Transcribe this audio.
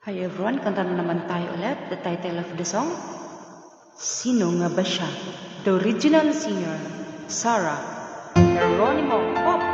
Hi everyone, kanta na naman tayo ulit. The title of the song, Sino nga ba siya? The original singer, Sarah Geronimo Pop.